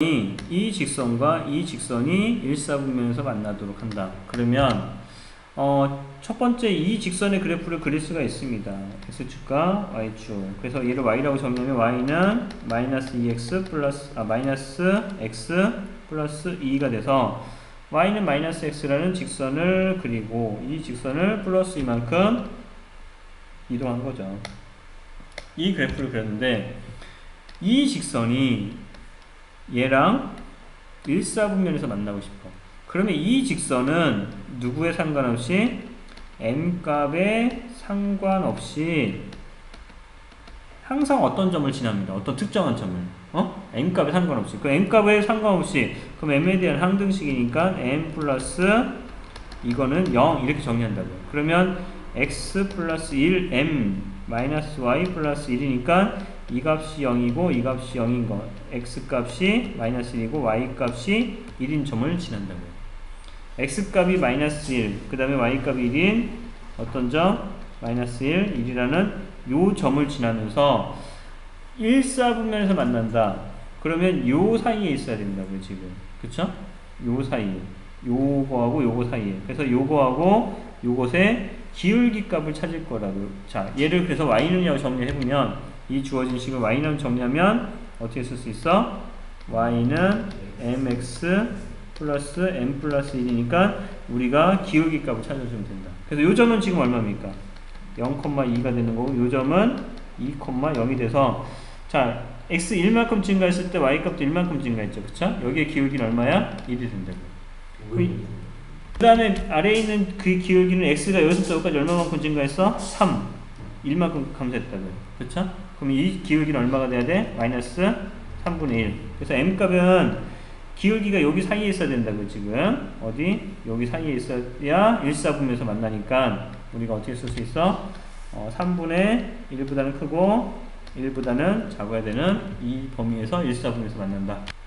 이, 이 직선과 이 직선이 일사분면에서 만나도록 한다. 그러면 어, 첫 번째 이 직선의 그래프를 그릴 수가 있습니다. x축과 y축. 그래서 얘를 y라고 정리하면 y는 마이너스 2x 플러스 아 마이너스 x 플러스 2가 돼서 y는 마이너스 x라는 직선을 그리고 이 직선을 플러스 이만큼 이동한 거죠. 이 그래프를 그렸는데 이 직선이 얘랑 일사분면에서 만나고 싶어. 그러면 이 직선은 누구에 상관없이 m 값에 상관없이 항상 어떤 점을 지납니다. 어떤 특정한 점을. 어? m 값에 상관없이. 그 m 값에 상관없이 그럼 m에 대한 항등식이니까 m 플러스 이거는 0 이렇게 정리한다고요. 그러면 x 플러스 1 m 마이너스 y 플러스 1이니까 이 값이 0이고 이 값이 0인 거 x 값이 마이너스 1이고 y 값이 1인 점을 지난다고요. x 값이 마이너스 1, 그 다음에 y 값이 1인 어떤 점? 마이너스 1, 1이라는 요 점을 지나면서 1, 4분면에서 만난다. 그러면 요 사이에 있어야 된다고요, 지금. 그쵸? 요 사이에. 요거하고 요거 사이에. 그래서 요거하고 요것의 기울기 값을 찾을 거라고. 자, 얘를 그래서 y는요 정리해보면 이 주어진 식을 y는 정리하면 어떻게 쓸 수 있어? y는 mx 플러스 m 플러스 1이니까 우리가 기울기 값을 찾아주면 된다. 그래서 요 점은 지금 얼마입니까? 0,2가 되는 거고 요 점은 2,0이 돼서 자 x 1만큼 증가했을 때 y 값도 1만큼 증가했죠. 그쵸? 여기에 기울기는 얼마야? 1이 된다고. 그 다음에 아래에 있는 그 기울기는 x가 여기서부터 여기까지 얼마만큼 증가했어? 3. 1만큼 감소했다고요. 그쵸? 그럼 이 기울기는 얼마가 돼야 돼? 마이너스 3분의 1. 그래서 m 값은 기울기가 여기 사이에 있어야 된다고 지금. 어디? 여기 사이에 있어야 1사분면에서 만나니까 우리가 어떻게 쓸 수 있어? 어, 3분의 1보다는 크고 1보다는 작아야 되는 이 범위에서 1사분면에서 만난다.